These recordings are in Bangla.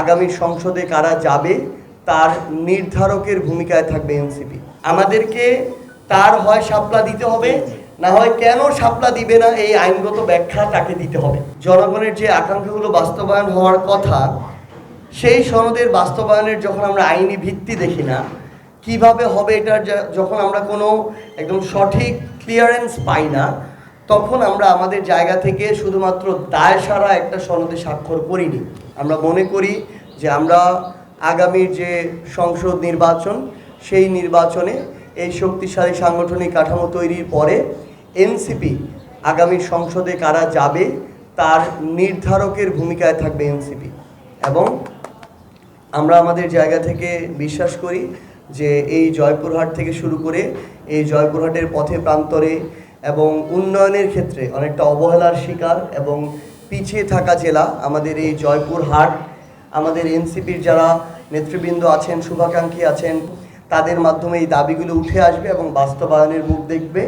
আগামী সংসদে কারা যাবে, তার নির্ধারকের ভূমিকায় থাকবে এনসিপি। আমাদেরকে তার হয় সাপলা দিতে হবে, না হয় কেন সাপলা দিবে না, এই আইনগত ব্যাখ্যা তাকে দিতে হবে। জনগণের যে আকাঙ্ক্ষাগুলো বাস্তবায়ন হওয়ার কথা, সেই সনদের বাস্তবায়নের যখন আমরা আইনি ভিত্তি দেখি না, কীভাবে হবে এটার যখন আমরা কোনো একদম সঠিক ক্লিয়ারেন্স পাই না, তখন আমরা আমাদের জায়গা থেকে শুধুমাত্র দায় সারা একটা সনদে স্বাক্ষর করিনি। আমরা মনে করি যে আমরা আগামীর যে সংসদ নির্বাচন, সেই নির্বাচনে এই শক্তিশালী সাংগঠনিক কাঠামো তৈরির পরে এনসিপি আগামী সংসদে কারা যাবে, তার নির্ধারকের ভূমিকায় থাকবে এনসিপি। এবং আমরা আমাদের জায়গা থেকে বিশ্বাস করি যে এই জয়পুরহাট থেকে শুরু করে এই জয়পুরহাটের পথে প্রান্তরে এবং উন্নয়নের ক্ষেত্রে অনেকটা অবহেলার শিকার এবং পিছিয়ে থাকা জেলা, আমাদের এই জয়পুরহাট আমাদের এনসিপির যারা নেতৃবৃন্দ আছেন, শুভাকাঙ্ক্ষী আছেন, তাদের মাধ্যমে এই দাবিগুলো উঠে আসবে এবং বাস্তবায়নের মুখ দেখবে।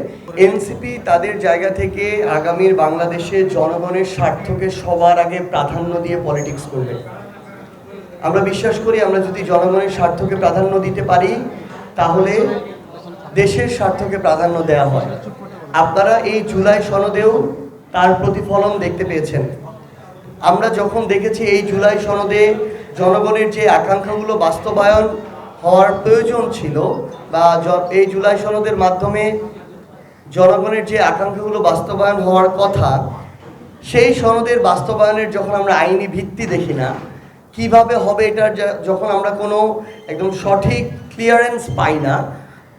এনসিপি তাদের জায়গা থেকে আগামীর বাংলাদেশে জনগণের স্বার্থকে সবার আগে প্রাধান্য দিয়ে পলিটিক্স করবে। আমরা বিশ্বাস করি আমরা যদি জনগণের স্বার্থকে প্রাধান্য দিতে পারি, তাহলে দেশের স্বার্থকে প্রাধান্য দেওয়া হয়। আপনারা এই জুলাই সনদেও তার প্রতিফলন দেখতে পেয়েছেন। আমরা যখন দেখেছি এই জুলাই সনদে জনগণের যে আকাঙ্ক্ষাগুলো বাস্তবায়ন হওয়ার প্রয়োজন ছিল বা এই জুলাই সনদের মাধ্যমে জনগণের যে আকাঙ্ক্ষাগুলো বাস্তবায়ন হওয়ার কথা, সেই সনদের বাস্তবায়নের যখন আমরা আইনি ভিত্তি দেখি না, কীভাবে হবে এটার যখন আমরা কোনো একদম সঠিক ক্লিয়ারেন্স পাই না,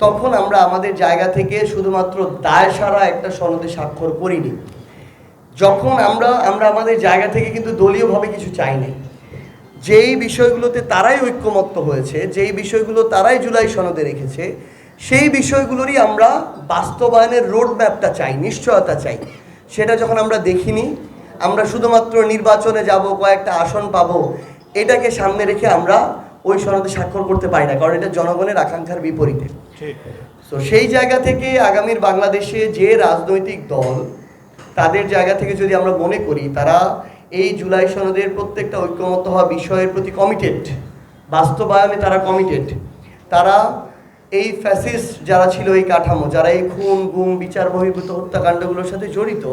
তখন আমরা আমাদের জায়গা থেকে শুধুমাত্র দায় সারা একটা সনদে স্বাক্ষর করিনি। যখন আমরা আমরা আমাদের জায়গা থেকে কিন্তু দলীয়ভাবে কিছু চাই নাই যেই বিষয়গুলোতে তারাই ঐক্যমত্য হয়েছে যেই বিষয়গুলো তারাই জুলাই সনদে রেখেছে সেই বিষয়গুলোরই আমরা বাস্তবায়নের রোড ম্যাপটা চাই নিশ্চয়তা চাই। সেটা যখন আমরা দেখিনি আমরা শুধুমাত্র নির্বাচনে যাব কয়েকটা আসন পাবো এটাকে সামনে রেখে আমরা ওই সনদে স্বাক্ষর করতে পারি না কারণ এটা জনগণের আকাঙ্ক্ষার বিপরীতে। তো সেই জায়গা থেকে আগামীর বাংলাদেশে যে রাজনৈতিক দল তাদের জায়গা থেকে যদি আমরা মনে করি, তারা এই জুলাই সনদের প্রত্যেকটা ঐক্যমত হওয়া বিষয়ের প্রতি কমিটেড বাস্তবায়নে তারা কমিটেড তারা এই ফ্যাসিস্ট যারা ছিল এই কাঠামো, যারা এই খুন, গুম, বিচার, বহির্ভূত হত্যাকাণ্ডগুলোর সাথে জড়িত,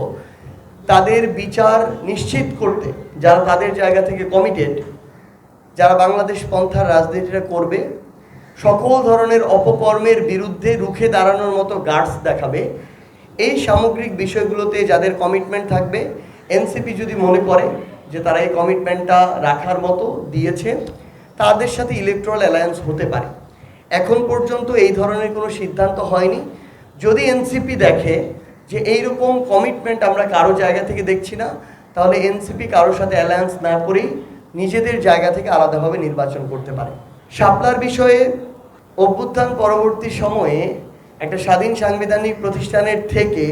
তাদের বিচার নিশ্চিত করতে, যারা তাদের জায়গা থেকে কমিটেড যারা বাংলাদেশ পন্থার রাজনীতিটা করবে, সকল ধরনের অপকর্মের বিরুদ্ধে রুখে দাঁড়ানোর মতো গার্ডস দেখাবে এই সামগ্রিক বিষয়গুলোতে যাদের কমিটমেন্ট থাকবে এনসিপি যদি মনে করে যে তারা এই কমিটমেন্টটা রাখার মতো দিয়েছে, তাদের সাথে ইলেকট্রাল অ্যালায়েন্স হতে পারে। এখন পর্যন্ত এই ধরনের কোনো সিদ্ধান্ত হয়নি। যদি এনসিপি দেখে যে এইরকম কমিটমেন্ট আমরা কারও জায়গা থেকে দেখছি না, তাহলে এনসিপি কারোর সাথে অ্যালায়েন্স না করেই নিজেদের জায়গা থেকে আলাদাভাবে নির্বাচন করতে পারে। শাপলার বিষয়ে অভ্যুত্থান পরবর্তী সময়ে একটা স্বাধীন সাংবিধানিক প্রতিষ্ঠানের থেকে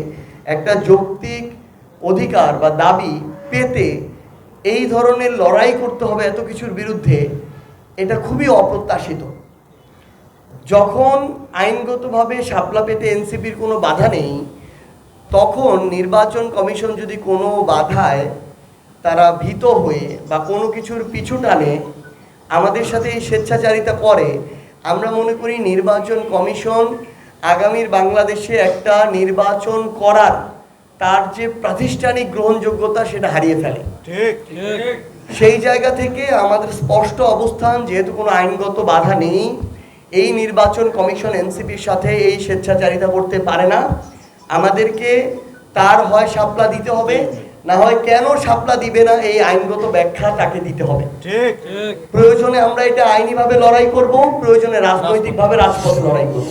একটা যৌক্তিক অধিকার বা দাবি পেতে এই ধরনের লড়াই করতে হবে এত কিছুর বিরুদ্ধে, এটা খুবই অপ্রত্যাশিত। যখন আইনগতভাবে শাপলা পেতে এনসিপির কোনো বাধা নেই, তখন নির্বাচন কমিশন যদি কোনো বাধায় তারা ভীত হয়ে বা কোনো কিছুর পিছু টানে, আমাদের সাথে এই স্বেচ্ছাচারিতা করে, আমরা মনে করি নির্বাচন কমিশন আগামীর বাংলাদেশে একটা নির্বাচন করার তার যে প্রাতিষ্ঠানিক গ্রহণযোগ্যতা সেটা হারিয়ে ফেলে। সেই জায়গা থেকে আমাদের স্পষ্ট অবস্থান যেহেতু কোনো আইনগত বাধা নেই এই নির্বাচন কমিশন এনসিপির সাথে এই স্বেচ্ছাচারিতা করতে পারে না। আমাদেরকে তার হয় সাপলা দিতে হবে না হয় কেন সাপলা দিবে না এই আইনগত ব্যাখ্যা তাকে দিতে হবে। প্রয়োজনে আমরা এটা আইনিভাবে লড়াই করব প্রয়োজনে রাজনৈতিকভাবে রাজপথ লড়াই করব।